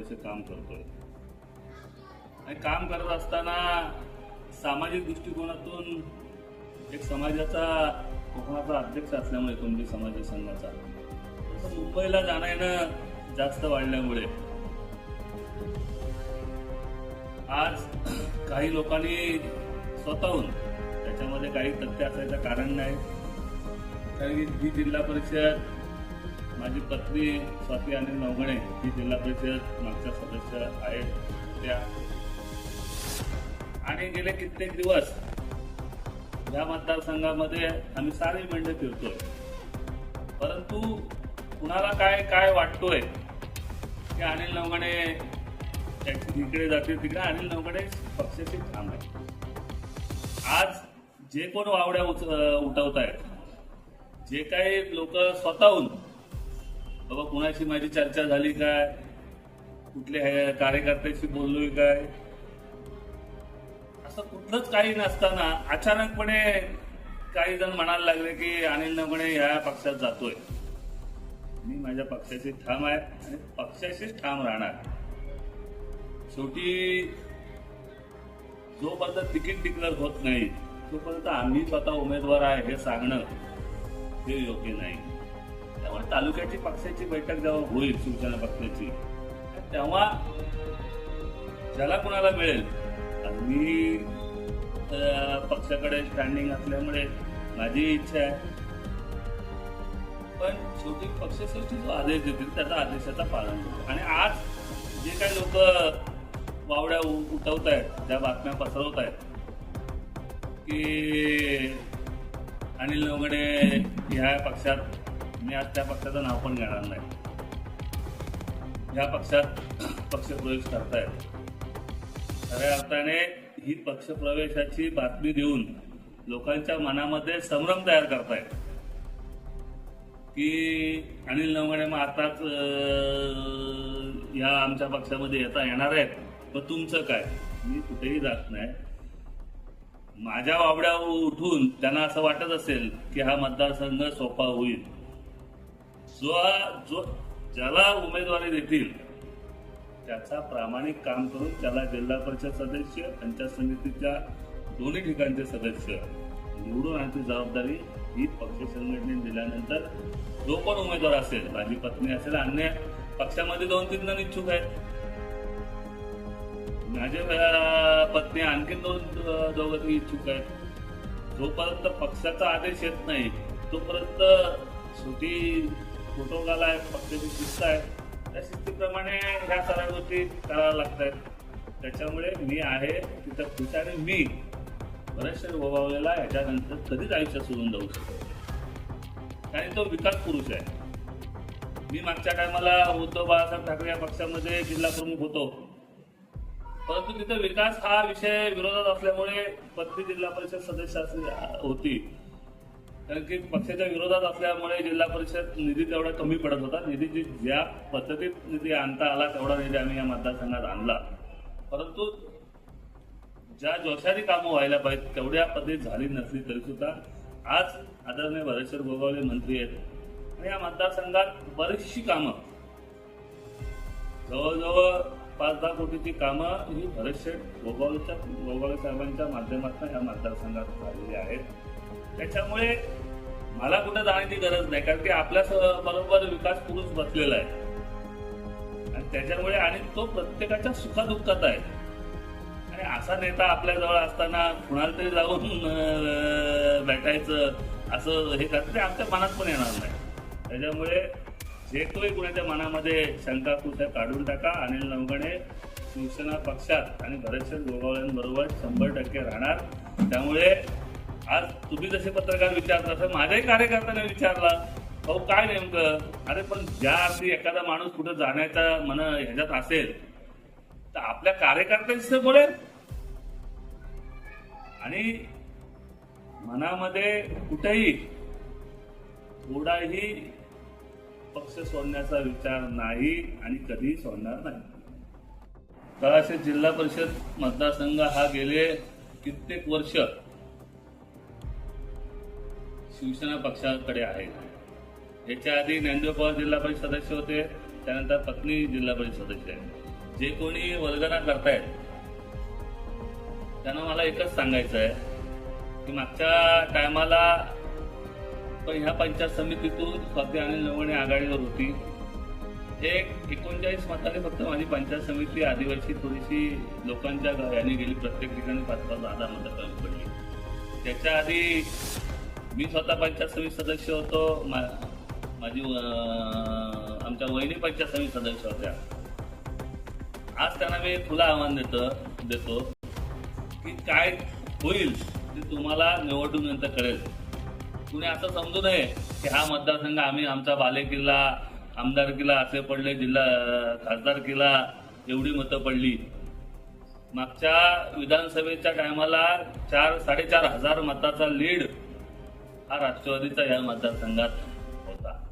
काम करतोय. आणि काम करत असताना सामाजिक दृष्टिकोनातून एक समाजाचा कोकणाचा अध्यक्ष असल्यामुळे तुमची समाज संघाचा? मुंबईला जाणं येणं जास्त वाढल्यामुळे. आज काही लोकांनी स्वतःहून त्याच्यामध्ये काही तथ्य असायचं कारण नाही. कारण की ही जिल्हा परिषद माझी पत्नी स्वाती अनिल नवगणे ही जिल्हा परिषद मागच्या सदस्य आहेत. त्या आणि गेले कित्येक दिवस या मतदारसंघामध्ये आम्ही सारे मेंढे फिरतोय. परंतु कुणाला काय काय वाटतोय की अनिल नवगणे इकडे जाते तिकडे अनिल नवगणे पक्षाचे काम आहे आज जे कोण वावड्या उच उठवत आहेत जे काही लोक स्वतःहून बाबा कुणाशी माझी चर्चा झाली काय? कुठल्या हे कार्यकर्त्याशी बोललोय काय? असं कुठलंच काही नसताना अचानकपणे काही जण म्हणायला लागले की अनिल नवगणे ह्या पक्षात जातोय. मी माझ्या पक्षाशी ठाम आहे आणि पक्षाशीच ठाम राहणार. शेवटी जोपर्यंत तिकीट डिक्लेअर होत नाही तोपर्यंत आम्ही स्वतः उमेदवार आहे हे सांगणं हे योग्य नाही. तालुक्याची पक्षाची बैठक जेव्हा होईल शिवसेना पक्षाची तेव्हा ज्याला कुणाला मिळेल मी पक्षाकडे स्टँडिंग असल्यामुळे माझी इच्छा आहे. पण शेवटी पक्षश्रेष्ठी जो आदेश देतील त्याचा आदेशाचा पालन करतो आणि आज जे काही लोक वावड्या उठवत आहेत ज्या बातम्या पसरवत आहेत की अनिल नवगडे ह्या पक्षात मी आज त्या पक्षाचं नाव पण घेणार नाही. ह्या पक्षात पक्षप्रवेश करतायत. खऱ्या अर्थाने ही पक्षप्रवेशाची बातमी देऊन लोकांच्या मनामध्ये संभ्रम तयार करतायत. की अनिल नवगणे मग आताच या ह्या आमच्या पक्षामध्ये येता येणार आहेत. मग तुमचं काय? मी कुठेही जात नाही. माझ्या वावड्या उठून त्यांना असं वाटत असेल की हा मतदारसंघ सोपा होईल. जो जो ज्याला उमेदवारी देतील त्याचा प्रामाणिक काम करून त्याला जिल्हा परिषद सदस्य पंचायत समितीच्या दोन्ही ठिकाणचे सदस्य निवडून आणची जबाबदारी ही पक्ष संघटनेने दिल्यानंतर जो पण उमेदवार असेल माझी पत्नी असेल अन्य पक्षामध्ये दोन तीन जण इच्छुक आहेत. माझे पत्नी आणखी दोन दोघं इच्छुक आहेत. जोपर्यंत पक्षाचा आदेश येत नाही तोपर्यंत शेवटी आहे घालाय पक्षाची शिस्त आहे त्या शिस्तीप्रमाणे ह्या सगळ्या गोष्टी कराव्या लागत आहेत त्याच्यामुळे मी आहे तिथं खुश आणि मी बरेचसे ओवावलेला ह्याच्यानंतर कधीच आयुष्य सोडून जाऊ शकतो आणि तो विकास पुरुष आहे. मी मागच्या टायमाला उद्धव बाळासाहेब ठाकरे या पक्षामध्ये जिल्हा प्रमुख होतो. परंतु तिथे विकास हा विषय विरोधात असल्यामुळे पत्नी जिल्हा परिषद सदस्य होती. कारण की पक्षाच्या विरोधात असल्यामुळे जिल्हा परिषद निधी तेवढा कमी पडत होता. निधी जी ज्या पद्धतीत निधी आणता आला तेवढा निधी आम्ही या मतदारसंघात आणला. परंतु ज्या जोशाने कामं व्हायला पाहिजे तेवढ्या पद्धतीत झाली नसली तरी सुद्धा आज आदरणीय भरेश्वर गोगावले मंत्री आहेत. आणि या मतदारसंघात बरीचशी कामं. जवळजवळ पाच दहा कोटीची कामं ही भरतशेठ गोगावलेच्या गोगावले साहेबांच्या माध्यमातून या मतदारसंघात झालेली आहेत. त्याच्यामुळे मला कुठं जाण्याची गरज नाही कारण की आपल्या बरोबर विकास पुरुष बसलेला आहे. आणि त्याच्यामुळे आणि तो प्रत्येकाच्या सुखादुःखात आहे. आणि असा नेता आपल्या जवळ असताना कुणाला तरी जाऊन भेटायचं असं हे करतं ते आमच्या मनात पण येणार नाही. त्याच्यामुळे जे काही कुणाच्या मनामध्ये शंका कुठे काढून टाका अनिल नवगणे शिवसेना पक्षात आणि भरतशेठ गोगावल्यांबरोबर शंभर टक्के राहणार. त्यामुळे आज तुम्ही जसे पत्रकार विचारता तसं माझ्याही कार्यकर्त्याने विचारला भाऊ काय नेमकं? अरे पण ज्या अर्थी एखादा माणूस कुठं जाण्याचा मन ह्याच्यात असेल तर आपल्या कार्यकर्त्यांशी बोलेल. आणि मनामध्ये कुठेही थोडाही पक्ष सोडण्याचा विचार नाही आणि कधीही सोडणार नाही. तळाशे जिल्हा परिषद मतदारसंघ हा गेले कित्येक वर्ष शिवसेना पक्षाकडे आहेत. याच्या आधी ज्ञानदेव पवार जिल्हा परिषद सदस्य होते त्यानंतर पत्नी जिल्हा परिषद सदस्य आहे जे कोणी वर्गना करतायत त्यांना मला एकच सांगायचं आहे की मागच्या टायमाला पण ह्या पंचायत समितीतून स्वाती अनिल नवणे आघाडीवर होती. एक एकोणचाळीस मताने फक्त माझी पंचायत समिती आदिवासी थोडीशी लोकांच्या घराने गेली प्रत्येक ठिकाणी पाच पाच दहा दहा मतं कमी पडली. त्याच्या आधी मी स्वतः पंचायत समिती सदस्य होतो. मा- माझी आमच्या वहिनी पंचायत समिती सदस्य होत्या. आज त्यांना मी खुलं आव्हान देतो देतो की काय होईल ते तुम्हाला निवडून नंतर कळेल. कुणी असं समजू नये की हा मतदारसंघ आम्ही आमचा बालेकिल्ला किल्ला असे पडले जिल्हा खासदारकीला एवढी मतं पडली. मागच्या विधानसभेच्या टायमाला चार साडेचार हजार मताचा लीड हा राष्ट्रवादीचा या मतदारसंघात होता.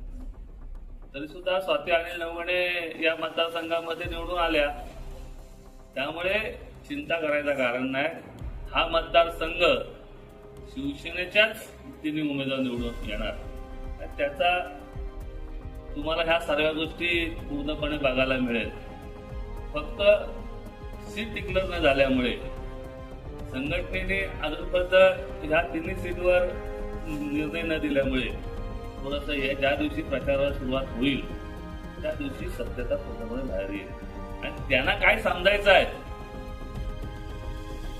तरी सुद्धा स्वाती अनिल नवणे या मतदारसंघामध्ये निवडून आल्या. त्यामुळे चिंता करायचं कारण नाही. हा मतदारसंघ शिवसेनेच्याच तिन्ही उमेदवार निवडून येणार. त्याचा तुम्हाला ह्या सर्व गोष्टी पूर्णपणे बघायला मिळेल. फक्त सीट डिक्लेअर न झाल्यामुळे संघटनेने अजूनपर्यंत ह्या तिन्ही सीटवर निर्णय न दिल्यामुळे थोडंसं हे ज्या दिवशी प्रचाराला सुरुवात होईल त्या दिवशी सत्यता पूर्णपणे बाहेर येईल. आणि त्यांना काय समजायचं आहे?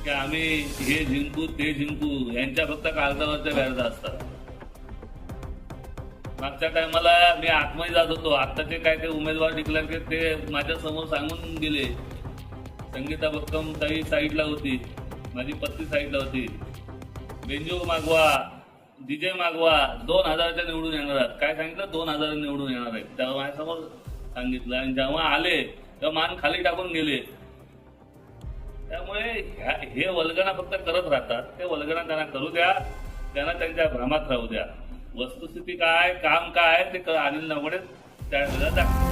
की आम्ही हे जिंकू ते जिंकू यांच्या फक्त कागदावरच्या व्याजा असतात. मागच्या टायमाला मी आतमध्ये जात होतो. आत्ताचे काय ते उमेदवार डिक्लेअर केले ते माझ्यासमोर सांगून गेले संगीता भक्कम ताई साईडला होती माझी पत्नी साईडला होती. बेंजो मागवा डीजे मागवा. दोन हजाराच्या निवडून येणार आहेत. काय सांगितलं? दोन हजार निवडून येणार आहेत. तेव्हा माझ्यासमोर सांगितलं. आणि जेव्हा आले तेव्हा मान खाली टाकून गेले. त्यामुळे ह्या हे वल्गना फक्त करत राहतात. ते वल्गना त्यांना करू द्या. त्यांना त्यांच्या भ्रमात राहू द्या. वस्तुस्थिती काय काम काय ते क- अनिल नवडे त्यावेळेला दाखवा